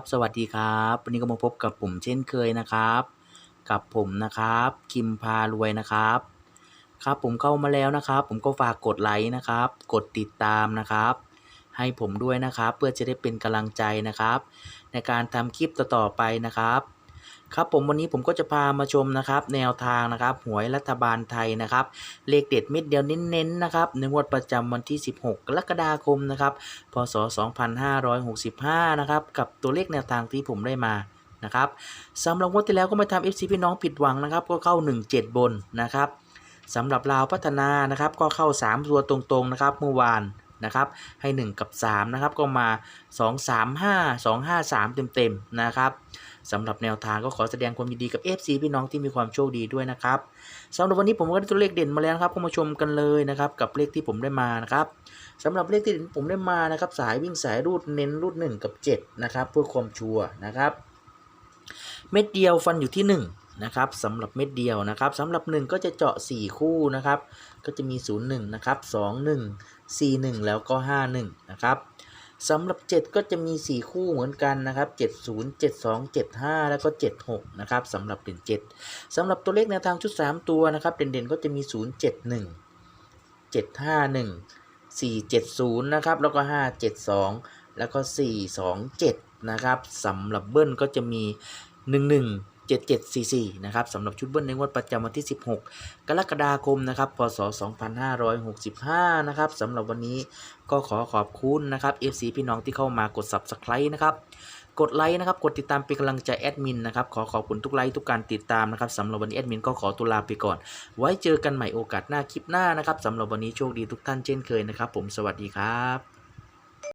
บสวัสดีครับ วันนี้ก็มาพบกับผมเช่นเคยนะครับ กับผมนะครับ คิมพารวยนะครับ ครับผมเข้ามาแล้วนะครับ ผมก็ฝากกดไลค์นะครับ กดติดตามนะครับ ให้ผมด้วยนะครับ เพื่อจะได้เป็นกำลังใจนะครับ ในการทำคลิปต่อๆไปนะครับ ครับผมวันนี้ผมก็จะพามาชมนะครับแนวทางนะครับหวยรัฐบาลไทยนะครับเลขเด็ดเม็ดเดียวเน้นๆนะครับในงวดประจำวันที่ 16 กรกฎาคมนะครับพศ 2565 นะครับกับตัวเลขแนวทางที่ผมได้มานะครับสำหรับงวดที่แล้วก็ไม่ทำ FC พี่น้องผิดหวังนะครับ ก็เข้า 17 บนนะครับสำหรับลาวพัฒนานะครับก็เข้า 3 ตัวตรงๆนะครับเมื่อวานนะครับให้ 1 กับ3นะครับก็มา 2 3 5 2 5 3 เต็มๆนะครับ สำหรับแนวทางก็ขอแสดงความยินดีกับ FC พี่น้องที่มีความโชคดีด้วยนะครับสำหรับวันนี้ผมก็ได้ตัวเลขเด่นมาแล้วครับก็มาชมกันเลยนะครับกับเลขที่ผมได้มานะครับสำหรับเลขที่ผมได้มานะครับสายวิ่งสายรูดเน้นรูด 1 กับ 7 นะครับเพื่อความชัวร์นะครับ เม็ดเดียวฟันอยู่ที่ 1นะครับสำหรับเม็ดเดียวนะครับสำหรับ 1 ก็จะเจาะ 4 คู่นะครับ ก็จะมี 0 1 นะครับ 2 1 4 1 แล้วก็ 5 1 นะครับ สำหรับ 7 ก็จะมี 4 คู่เหมือนกันนะครับ 70 72 75 แล้วก็ 76 นะครับสำหรับเด่น 7สำหรับตัวเลขแนวทางชุด 3 ตัวนะครับ เด่นๆ ก็จะมี 071 751 470 นะครับ แล้วก็ 572 แล้วก็ 427 นะครับสำหรับเบิ้ลก็จะมี 11 7744 นะครับสำหรับชุดเบิ้ลในงวดประจำวันที่ 16 กรกฎาคมนะครับพศ 2565 นะครับสำหรับวันนี้ก็ขอขอบคุณนะครับ FC พี่น้องที่เข้ามากด Subscribe นะครับกดไลค์นะครับ กดติดตามเป็นกำลังใจแอดมินนะครับ ขอขอบคุณทุกไลค์ทุกการติดตามนะครับสำหรับวันนี้แอดมินก็ขอตัวลาไปก่อน ไว้เจอกันใหม่โอกาสหน้าคลิปหน้านะครับสำหรับวันนี้โชคดีทุกท่านเช่นเคยนะครับ ผมสวัสดีครับ